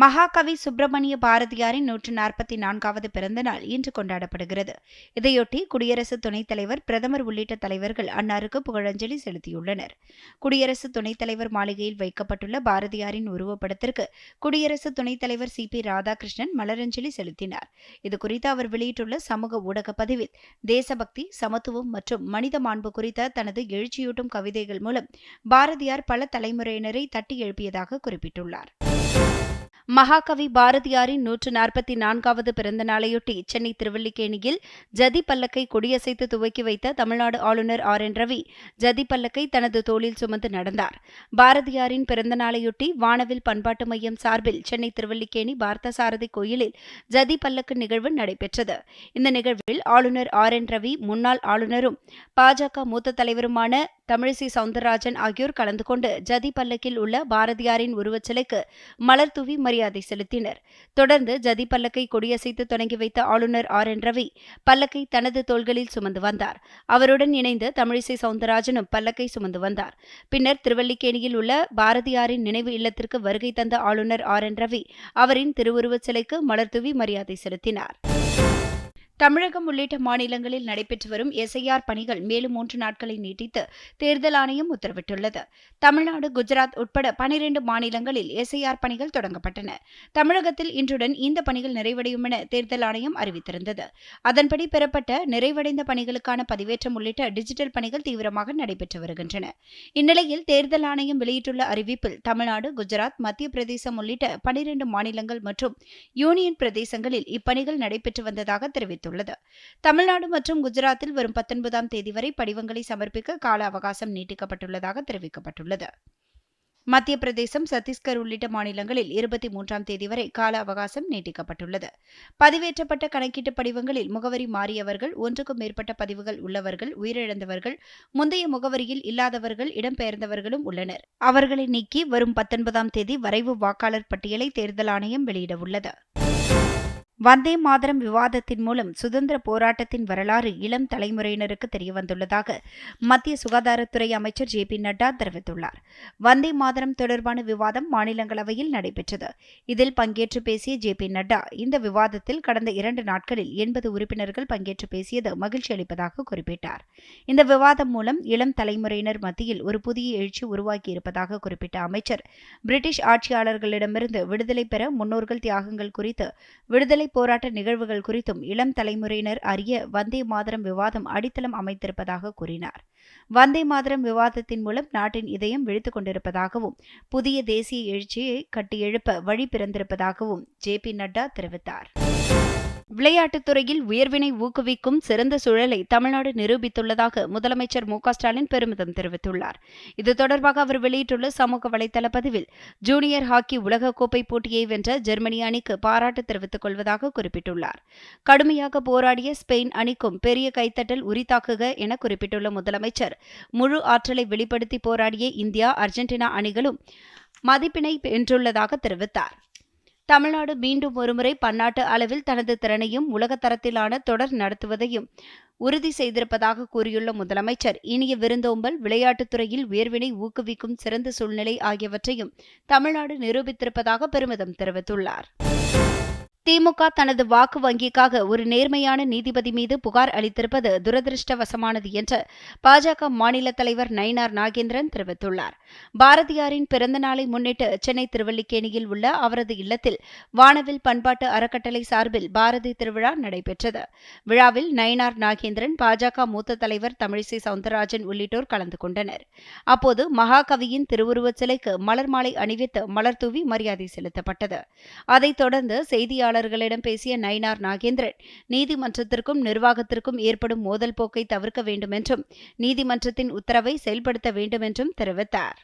மகாகவி சுப்பிரமணிய பாரதியாரின் நூற்று நாற்பத்தி நான்காவது பிறந்த நாள் இன்று கொண்டாடப்படுகிறது. இதையொட்டி குடியரசு துணைத் தலைவர் பிரதமர் உள்ளிட்ட தலைவர்கள் அன்னாருக்கு புகழஞ்சலி செலுத்தியுள்ளனர். குடியரசு துணைத் தலைவர் மாளிகையில் வைக்கப்பட்டுள்ள பாரதியாரின் உருவப்படத்திற்கு குடியரசு துணைத் தலைவர் சி. பி. ராதாகிருஷ்ணன் மலரஞ்சலி செலுத்தினார். இதுகுறித்து அவர் வெளியிட்டுள்ள சமூக ஊடக பதிவில் தேசபக்தி சமத்துவம் மற்றும் மனித மாண்பு குறித்த தனது எழுச்சியூட்டும் கவிதைகள் மூலம் பாரதியார் பல தலைமுறையினரை தட்டி எழுப்பியதாக குறிப்பிட்டுள்ளார். மகாகவி பாரதியாரின் நூற்று நாற்பத்தி நான்காவது பிறந்த நாளையொட்டி சென்னை திருவல்லிக்கேணியில் ஜதி பல்லக்கை கொடியசைத்து துவக்கி வைத்த தமிழ்நாடு ஆளுநர் ஆர் என் ரவி ஜதி பல்லக்கை தனது தோளில் சுமந்து நடந்தார். பாரதியாரின் பிறந்த நாளையொட்டி வானவில் பண்பாட்டு மையம் சார்பில் சென்னை திருவல்லிக்கேணி பார்த்தசாரதி கோயிலில் ஜதி பல்லக்கு நிகழ்வு நடைபெற்றது. இந்த நிகழ்வில் ஆளுநர் ஆர் என் ரவி முன்னாள் ஆளுநரும் பாஜக மூத்த தலைவருமான தமிழிசை சவுந்தரராஜன் ஆகியோர் கலந்து கொண்டு ஜதி பல்லக்கில் உள்ள பாரதியாரின் உருவச்சிலைக்கு மலர் தூவி மரியாதை செலுத்தினர். தொடர்ந்து ஜதி பல்லக்கை கொடியசைத்து தொடங்கி வைத்த ஆளுநர் ஆர். என். ரவி பல்லக்கை தனது தோள்களில் சுமந்து வந்தார். அவருடன் இணைந்து தமிழிசை சவுந்தரராஜனும் பல்லக்கை சுமந்து வந்தார். பின்னர் திருவல்லிக்கேணியில் உள்ள பாரதியாரின் நினைவு இல்லத்திற்கு வருகை தந்த ஆளுநர் ஆர். என். ரவி அவரின் திருவுருவச் சிலைக்கு மலர் தூவி மரியாதை செலுத்தினார். தமிழகம் உள்ளிட்ட மாநிலங்களில் நடைபெற்று வரும் எஸ்ஐஆர் பணிகள் மேலும் மூன்று நாட்களை நீட்டித்து தேர்தல் ஆணையம் உத்தரவிட்டுள்ளது. தமிழ்நாடு குஜராத் உட்பட பனிரெண்டு மாநிலங்களில் எஸ்ஐஆர் பணிகள் தொடங்கப்பட்டன. தமிழகத்தில் இன்றுடன் இந்த பணிகள் நிறைவடையும் என தேர்தல் ஆணையம் அறிவித்திருந்தது. அதன்படி பெறப்பட்ட நிறைவடைந்த பணிகளுக்கான பதிவேற்றம் உள்ளிட்ட டிஜிட்டல் பணிகள் தீவிரமாக நடைபெற்று வருகின்றன. இந்நிலையில் தேர்தல் ஆணையம் வெளியிட்டுள்ள அறிவிப்பில் தமிழ்நாடு குஜராத் மத்திய பிரதேசம் உள்ளிட்ட பனிரெண்டு மாநிலங்கள் மற்றும் யூனியன் பிரதேசங்களில் இப்பணிகள் நடைபெற்று வந்ததாக தெரிவித்துள்ளது. தெரிவித்துள்ளது. தமிழ்நாடு மற்றும் குஜராத்தில் வரும் பத்தொன்பதாம் தேதி வரை படிவங்களை சமர்ப்பிக்க கால அவகாசம் நீட்டிக்கப்பட்டுள்ளதாக தெரிவிக்கப்பட்டுள்ளது. மத்திய பிரதேசம் சத்தீஸ்கர் உள்ளிட்ட மாநிலங்களில் இருபத்தி மூன்றாம் தேதி வரை கால அவகாசம் நீட்டிக்கப்பட்டுள்ளது. பதிவேற்றப்பட்ட கணக்கீட்டு படிவங்களில் முகவரி மாறியவர்கள் ஒன்றுக்கும் மேற்பட்ட பதிவுகள் உள்ளவர்கள் உயிரிழந்தவர்கள் முந்தைய முகவரியில் இல்லாதவர்கள் இடம்பெயர்ந்தவர்களும் உள்ளனர். அவர்களை நீக்கி வரும் பத்தொன்பதாம் தேதி வரைவு வாக்காளர் பட்டியலை தேர்தல் ஆணையம் வெளியிடவுள்ளது. வந்தே மாதரம் விவாதத்தின் மூலம் சுதந்திர போராட்டத்தின் வரலாறு இளம் தலைமுறையினருக்கு தெரியவந்துள்ளதாக மத்திய சுகாதாரத்துறை அமைச்சர் ஜே பி நட்டா தெரிவித்துள்ளார். வந்தே மாதரம் தொடர்பான விவாதம் மாநிலங்களவையில் நடைபெற்றது. இதில் பங்கேற்று பேசிய ஜே பி நட்டா இந்த விவாதத்தில் கடந்த இரண்டு நாட்களில் எண்பது உறுப்பினர்கள் பங்கேற்று பேசியது மகிழ்ச்சி அளிப்பதாக குறிப்பிட்டார். இந்த விவாதம் மூலம் இளம் தலைமுறையினர் மத்தியில் ஒரு புதிய எழுச்சி உருவாக்கியிருப்பதாக குறிப்பிட்ட அமைச்சர் பிரிட்டிஷ் ஆட்சியாளர்களிடமிருந்து விடுதலை பெற முன்னோர்கள் தியாகங்கள் குறித்து விடுதலை போராட்ட நிகழ்வுகள் குறித்தும் இளம் தலைமுறையினர் அறிய வந்தே மாதரம் விவாதம் அடித்தளம் அமைத்திருப்பதாக கூறினார். வந்தே மாதரம் விவாதத்தின் மூலம் நாட்டின் இதயம் விழித்துக் கொண்டிருப்பதாகவும் புதிய தேசிய எழுச்சியை கட்டியெழுப்ப வழி பிறந்திருப்பதாகவும் ஜே பி நட்டா தெரிவித்தார். விளையாட்டுத் துறையில் உயர்வினை ஊக்குவிக்கும் சிறந்த சூழலை தமிழ்நாடு நிரூபித்துள்ளதாக முதலமைச்சர் மு ஸ்டாலின் பெருமிதம் தெரிவித்துள்ளார். இது தொடர்பாக அவர் வெளியிட்டுள்ள சமூக வலைதள பதிவில் ஜூனியர் ஹாக்கி உலகக்கோப்பை போட்டியை வென்ற ஜெர்மனி அணிக்கு பாராட்டு தெரிவித்துக் கொள்வதாக குறிப்பிட்டுள்ளார். கடுமையாக போராடிய ஸ்பெயின் அணிக்கும் பெரிய கைத்தட்டல் உரித்தாக்குக என குறிப்பிட்டுள்ள முதலமைச்சர் முழு ஆற்றலை வெளிப்படுத்தி போராடிய இந்தியா அர்ஜென்டினா அணிகளும் மதிப்பினை வென்றுள்ளதாக தெரிவித்தார். தமிழ்நாடு மீண்டும் ஒருமுறை பன்னாட்டு அளவில் தனது திறனையும் உலகத்தரத்திலான தொடர் நடத்துவதையும் உறுதி செய்திருப்பதாக கூறியுள்ள முதலமைச்சர் இனிய விருந்தோம்பல் விளையாட்டுத்துறையில் உயர்வினை ஊக்குவிக்கும் சிறந்த சூழ்நிலை ஆகியவற்றையும் தமிழ்நாடு நிரூபித்திருப்பதாக பெருமிதம் தெரிவித்துள்ளார். திமுக தனது வாக்கு வங்கிக்காக ஒரு நேர்மையான நீதிபதி மீது புகார் அளித்திருப்பது துரதிருஷ்டவசமானது என்று பாஜக மாநில தலைவர் நயினார் நாகேந்திரன் தெரிவித்துள்ளார். பாரதியாரின் பிறந்த நாளை முன்னிட்டு சென்னை திருவல்லிக்கேணியில் உள்ள அவரது இல்லத்தில் வானவில் பண்பாட்டு அறக்கட்டளை சார்பில் பாரதி திருவிழா நடைபெற்றது. விழாவில் நயினார் நாகேந்திரன் பாஜக மூத்த தலைவர் தமிழிசை சவுந்தரராஜன் உள்ளிட்டோர் கலந்து கொண்டனர். அப்போது மகாகவியின் திருவுருவச் சிலைக்கு மலர் மாலை அணிவித்து மலர் தூவி மரியாதை செலுத்தப்பட்டது. அதைத் தொடர்ந்து செய்தியாளர் செய்தியாளர்களிடம் பேசிய நயினார் நாகேந்திரன் நீதிமன்றத்திற்கும் நிர்வாகத்திற்கும் ஏற்படும் மோதல் போக்கை தவிர்க்க வேண்டுமென்றும் நீதிமன்றத்தின் உத்தரவை செயல்படுத்த வேண்டுமென்றும் தெரிவித்தார்.